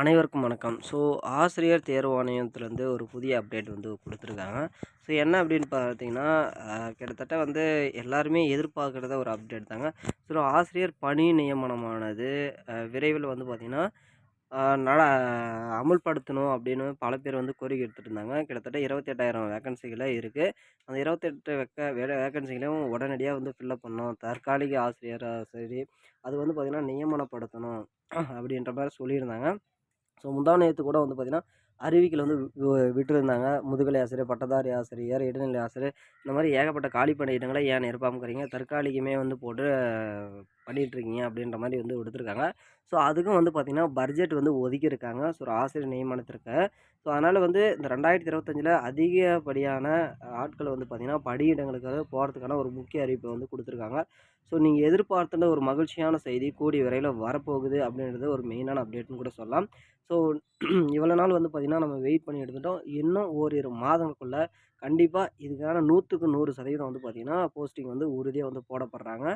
அனைவருக்கும் வணக்கம். ஸோ ஆசிரியர் தேர்வாணையத்துலேருந்து ஒரு புதிய அப்டேட் வந்து கொடுத்துருக்காங்க. ஸோ என்ன அப்படின்னு பார்த்தீங்கன்னா கிட்டத்தட்ட வந்து எல்லாருமே எதிர்பார்க்குறத ஒரு அப்டேட் தாங்க. ஸோ ஆசிரியர் பணி நியமனமானது விரைவில் வந்து பார்த்திங்கன்னா நட அமுல்படுத்தணும் அப்படின்னு பல பேர் வந்து கோரிக்கை எடுத்துகிட்டு இருந்தாங்க கிட்டத்தட்ட இருபத்தெட்டாயிரம் வேக்கன்சிகளே இருக்குது அந்த இருபத்தெட்டு வெக்க வே வேக்கன்சிகளையும் உடனடியாக வந்து ஃபில்லப் பண்ணணும். தற்காலிக ஆசிரியராக சரி அது வந்து பார்த்திங்கன்னா நியமனப்படுத்தணும் அப்படின்ற மாதிரி சொல்லியிருந்தாங்க. ஸோ முந்தா நேற்று கூட வந்து பார்த்திங்கன்னா அருவிகள் வந்து வி- முதுகலை ஆசிரியர் பட்டதாரி ஆசிரியர் இடைநிலை ஆசிரியர். இந்த மாதிரி ஏகப்பட்ட காலி பணியிடங்களை ஏன் நிரப்பாமக்கிறீங்க? தற்காலிகமே வந்து போட்டு பண்ணிகிட்ருக்கீங்க இருக்கீங்க அப்படின்ற மாதிரி வந்து கொடுத்துருக்காங்க ஸோ அதுக்கும் வந்து பார்த்திங்கன்னா பட்ஜெட் வந்து ஒதுக்கியிருக்காங்க. ஸோ ஒரு ஆசிரியர் நியமனத்திற்கு. ஸோ அதனால் வந்து இந்த ரெண்டாயிரத்தி இருபத்தஞ்சில் அதிகப்படியான ஆட்கள் வந்து பார்த்திங்கன்னா பணியிடங்களுக்காக போகிறதுக்கான ஒரு முக்கிய அறிவிப்பை வந்து கொடுத்துருக்காங்க. ஸோ நீங்கள் எதிர்பார்த்துள்ள ஒரு மகிழ்ச்சியான செய்தி கூடிய விரைவில் வரப்போகுது அப்படின்றது ஒரு மெயினான அப்டேட்னு கூட சொல்லலாம். ஸோ இவ்வளோ நாள் வந்து பார்த்திங்கன்னா நம்ம வெயிட் பண்ணி எடுத்துட்டோம். இன்னும் ஓரிரு மாதங்களுக்குள்ளே கண்டிப்பாக இதுக்கான நூற்றுக்கு நூறு சதவீதம் வந்து பார்த்திங்கன்னா போஸ்டிங் வந்து உறுதியாக வந்து போடப்படுறாங்க.